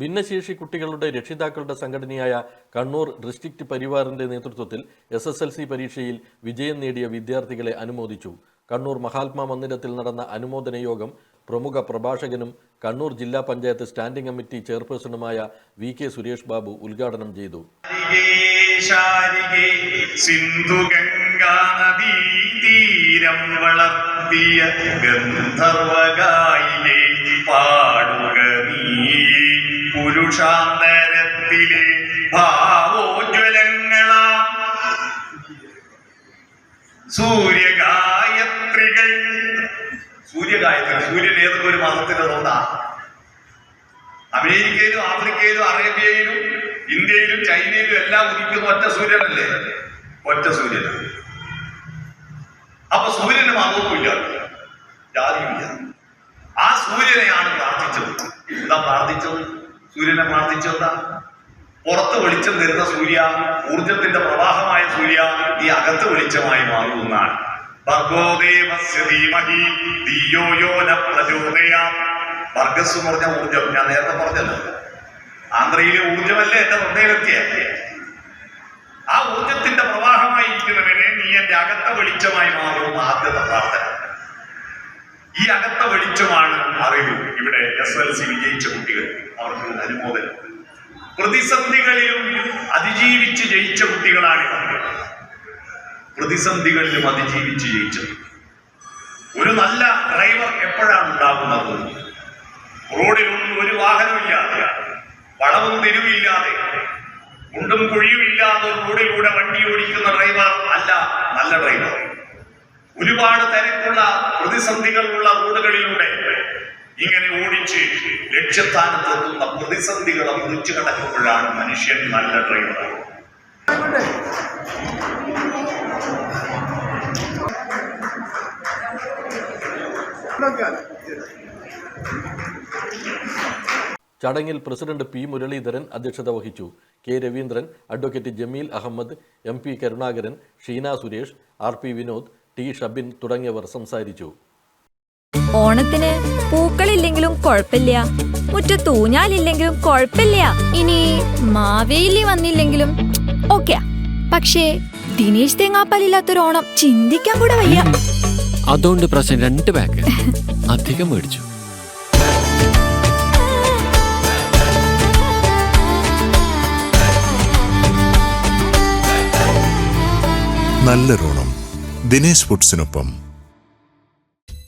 ഭിന്നശേഷി കുട്ടികളുടെ രക്ഷിതാക്കളുടെ സംഘടനയായ കണ്ണൂർ ഡിസ്ട്രിക്ട് പരിവാറിന്റെ നേതൃത്വത്തിൽ എസ് എസ് എൽ സി പരീക്ഷയിൽ വിജയം നേടിയ വിദ്യാർത്ഥികളെ അനുമോദിച്ചു. കണ്ണൂർ മഹാത്മാ മന്ദിരത്തിൽ നടന്ന അനുമോദന യോഗം പ്രമുഖ പ്രഭാഷകനും കണ്ണൂർ ജില്ലാ പഞ്ചായത്ത് സ്റ്റാൻഡിംഗ് കമ്മിറ്റി ചെയർപേഴ്സണുമായ വി കെ സുരേഷ് ബാബു ഉദ്ഘാടനം ചെയ്തു. ശാരികേ പുരുഷാന്തരത്തിലെ ഭാവോജ്വലങ്ങളാം. സൂര്യഗായത്രികൾ. സൂര്യഗായത്രി സൂര്യൻ ഏതൊക്കെ ഒരു മതത്തിന്റെ തോന്നാ അമേരിക്കയിലും ആഫ്രിക്കയിലും അറേബ്യയിലും ഇന്ത്യയിലും ചൈനയിലും എല്ലാം ഉദിക്കുന്ന ഒറ്റ സൂര്യനല്ലേ? ഒറ്റ സൂര്യന അപ്പൊ സൂര്യന് മതവുമില്ല ജാതിയുമില്ല. ആ സൂര്യനെയാണ് പ്രാർത്ഥിച്ചത്. എന്താ പ്രാർത്ഥിച്ചത്? സൂര്യനെ പ്രാർത്ഥിച്ചെന്താ പുറത്ത് വെളിച്ചം തരുന്ന സൂര്യ ഊർജത്തിന്റെ പ്രവാഹമായ സൂര്യ ഈ അകത്ത് വെളിച്ചമായി പ്രചോദയാം. വർഗസ് എന്ന് പറഞ്ഞ ഊർജം. ഞാൻ നേരത്തെ പറഞ്ഞല്ലോ. ആന്ധ്രയിലെ ഊർജമല്ലേ എന്റെ ഹൃദയത്തിയ ആ ഊർജത്തിന്റെ പ്രവാഹമായിരിക്കുന്നവനെ നീ എന്റെ അകത്ത വെളിച്ചമായി മാറുന്ന ആദ്യത്തെ പ്രാർത്ഥന. ഈ അകത്ത വെളിച്ചമാണ് അറിവ്. ഇവിടെ എസ് എൽ സി വിജയിച്ച കുട്ടികൾ അവർക്ക് അനുമോദനം. പ്രതിസന്ധികളിലും അതിജീവിച്ച് ജയിച്ച കുട്ടികളാണ് പ്രതിസന്ധികളിലും അതിജീവിച്ച് ജയിച്ചത് ഒരു നല്ല ഡ്രൈവർ എപ്പോഴാണ് ഉണ്ടാകുന്നത്? റോഡിലൊന്നും ഒരു വാഹനമില്ലാതെ വളവും തിരിവില്ലാതെ കുണ്ടും കുഴിയും ഇല്ലാതെ റോഡിലൂടെ വണ്ടി ഓടിക്കുന്ന ഡ്രൈവർ അല്ല നല്ല ഡ്രൈവർ ഒരുപാട് തിരക്കുള്ള പ്രതിസന്ധികളുള്ള റോഡുകളിലൂടെ ഇങ്ങനെ ഓടിച്ച് ലക്ഷ്യസ്ഥാനത്തെത്തുന്ന പ്രതിസന്ധികളെ മുറിച്ചു കടക്കുമ്പോഴാണ് മനുഷ്യൻ നല്ല ഡ്രൈവർ ചടങ്ങിൽ പ്രസിഡന്റ് പി മുരളീധരൻ അധ്യക്ഷത വഹിച്ചു. K Raveendran advocate Jameel Ahammed M P Karunakaran Sheena Suresh R P Vinod T Shabin തുടങ്ങിയവർ സംസാരിച്ചു. ഓണത്തിന് പൂക്കളില്ലെങ്കിലും കുഴപ്പമില്ല. മുറ്റത്ത് ഊഞ്ഞാലില്ലെങ്കിലും കുഴപ്പമില്ല. ഇനി മാവേലി വന്നില്ലെങ്കിലും ഓക്കെ. പക്ഷേ ദിനേശ് തേങ്ങാപ്പാലില്ലാത്തൊരു ഓണം ചിന്തിക്കാൻ കൂടെ വയ്യ. അതുകൊണ്ട് പ്രശ്നം രണ്ട് ബാഗ് അധികം മേടിച്ചു. നല്ലൊരോണം ദിനേശ് ഫുഡ്സിനൊപ്പം